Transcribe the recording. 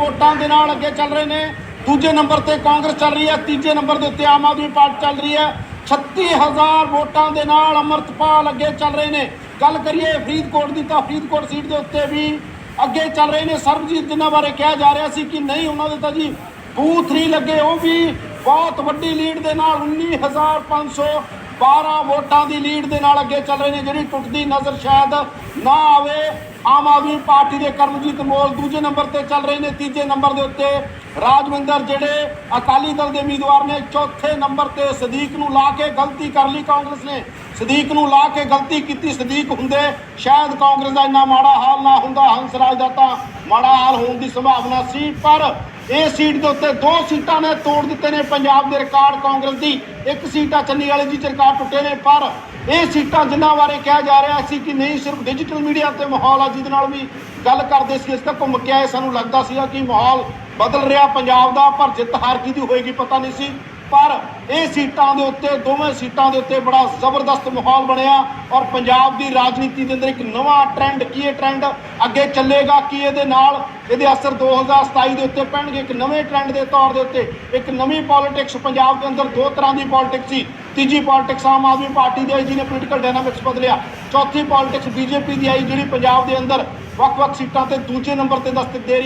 ਵੋਟਾਂ ਦੇ ਨਾਲ ਅੱਗੇ ਚੱਲ ਰਹੇ ਨੇ। ਦੂਜੇ ਨੰਬਰ ਤੇ ਕਾਂਗਰਸ ਚੱਲ ਰਹੀ ਹੈ, ਤੀਜੇ ਨੰਬਰ ਦੇ ਉੱਤੇ ਆਮ ਆਦਮੀ ਪਾਰਟੀ ਚੱਲ ਰਹੀ ਹੈ। 36000 ਵੋਟਾਂ ਦੇ ਨਾਲ ਅਮਰਤਪਾਲ ਅੱਗੇ ਚੱਲ ਰਹੇ ਨੇ। ਗੱਲ ਕਰੀਏ ਫਰੀਦਕੋਟ ਦੀ ਤਾਂ ਫਰੀਦਕੋਟ ਸੀਟ ਦੇ ਉੱਤੇ ਵੀ ਅੱਗੇ ਚੱਲ ਰਹੇ ਨੇ। ਸਰਬਜੀਤ ਜਿਨ੍ਹਾਂ ਬਾਰੇ ਕਿਹਾ ਜਾ ਰਿਹਾ ਸੀ ਕਿ ਨਹੀਂ, ਉਹਨਾਂ ਦੇ ਤਾਂ ਜੀ ਬੂਥ 3 ਲੱਗੇ, ਉਹ ਵੀ ਬਹੁਤ ਵੱਡੀ ਲੀਡ ਦੇ ਨਾਲ 19512 ਵੋਟਾਂ ਦੀ ਲੀਡ ਦੇ ਨਾਲ ਅੱਗੇ ਚੱਲ ਰਹੇ ਨੇ ਜਿਹੜੀ ਟੁੱਟਦੀ ਨਜ਼ਰ ਸ਼ਾਇਦ ਨਾ ਆਵੇ। ਆਮ ਆਦਮੀ ਪਾਰਟੀ ਦੇ ਕਰਮਜੀਤ ਮੋਲ ਦੂਜੇ ਨੰਬਰ ਤੇ ਚੱਲ ਰਹੇ ਨੇ। ਤੀਜੇ ਨੰਬਰ ਦੇ ਉੱਤੇ ਰਾਜਵਿੰਦਰ ਜਿਹੜੇ ਅਕਾਲੀ ਦਲ ਦੇ ਉਮੀਦਵਾਰ ਨੇ, ਚੌਥੇ ਨੰਬਰ ਤੇ ਸਦੀਕ ਨੂੰ ਲਾ ਕੇ ਗਲਤੀ ਕਰ ਲਈ ਕਾਂਗਰਸ ਨੇ। ਸਦੀਕ ਨੂੰ ਲਾ ਕੇ ਗਲਤੀ ਕੀਤੀ ਸਦੀਕ ਹੁੰਦੇ, ਸ਼ਾਇਦ ਕਾਂਗਰਸ ਦਾ ਇੰਨਾ ਮਾੜਾ ਹਾਲ ਨਾ ਹੁੰਦਾ ਹੰਸਰਾਜ ਦਾ ਤਾਂ ਮਾੜਾ ਹਾਲ ਹੋਣ ਦੀ ਸੰਭਾਵਨਾ ਸੀ, ਪਰ ਇਹ ਸੀਟ ਦੇ ਉੱਤੇ ਦੋ ਸੀਟਾਂ ਨੇ ਤੋੜ ਦਿੱਤੇ ਨੇ ਪੰਜਾਬ ਦੇ ਰਿਕਾਰਡ ਕਾਂਗਰਸ ਦੀ। ਇੱਕ ਸੀਟ ਆ ਚੰਨੀ ਵਾਲੇ ਜੀ ਚ ਰਿਕਾਰਡ ਟੁੱਟੇ ਨੇ, ਪਰ ਇਹ ਸੀਟਾਂ ਜਿਨ੍ਹਾਂ ਬਾਰੇ ਕਿਹਾ ਜਾ ਰਿਹਾ ਸੀ ਕਿ ਨਹੀਂ, ਸਿਰਫ ਡਿਜੀਟਲ ਮੀਡੀਆ ਤੇ ਮਾਹੌਲ ਆ, ਜਿਹਦੇ ਨਾਲ ਵੀ ਗੱਲ ਕਰਦੇ ਸੀ, ਇਸ ਤੱਕ ਘੁੰਮ ਕੇ ਆਏ, ਸਾਨੂੰ ਲੱਗਦਾ ਸੀਗਾ ਕਿ ਮਾਹੌਲ ਬਦਲ ਰਿਹਾ ਪੰਜਾਬ ਦਾ, ਪਰ ਜਿੱਤ ਹਾਰ ਕਿਹਦੀ ਹੋਏਗੀ ਪਤਾ ਨਹੀਂ ਸੀ। ਪਰ ਇਹ ਸੀਟਾਂ ਦੇ ਉੱਤੇ, ਦੋਵੇਂ ਸੀਟਾਂ ਦੇ ਉੱਤੇ ਬੜਾ ਜ਼ਬਰਦਸਤ ਮਾਹੌਲ ਬਣਿਆ ਔਰ ਪੰਜਾਬ ਦੀ ਰਾਜਨੀਤੀ ਦੇ ਅੰਦਰ ਇੱਕ ਨਵਾਂ ਟ੍ਰੈਂਡ ਕੀ ਇਹ ਟ੍ਰੈਂਡ ਅੱਗੇ ਚੱਲੇਗਾ, ਕੀ ਇਹਦੇ ਨਾਲ ਇਹਦੇ ਅਸਰ 2027 ਦੇ ਉੱਤੇ ਪੈਣਗੇ? ਇੱਕ ਨਵੇਂ ਟ੍ਰੈਂਡ ਦੇ ਤੌਰ ਦੇ ਉੱਤੇ, ਇੱਕ ਨਵੀਂ ਪੋਲਿਟਿਕਸ ਪੰਜਾਬ ਦੇ ਅੰਦਰ ਦੋ ਤਰ੍ਹਾਂ ਦੀ ਪੋਲਿਟਿਕਸ ਸੀ। ਤੀਜੀ ਪੋਲਿਟਿਕਸ ਆਮ ਆਦਮੀ ਪਾਰਟੀ ਦੀ ਆਈ, ਜਿਹਨੇ ਪੋਲੀਟੀਕਲ ਡਾਇਨਾਮਿਕਸ ਬਦਲਿਆ। ਚੌਥੀ ਪੋਲਿਟਿਕਸ ਬੀਜੇਪੀ ਦੀ ਆਈ, ਜਿਹੜੀ ਪੰਜਾਬ ਦੇ ਅੰਦਰ ਵੱਖ-ਵੱਖ ਸੀਟਾਂ ਤੇ ਦੂਜੇ ਨੰਬਰ ਤੇ ਦਸਤਕ ਦੇ ਰਹੀ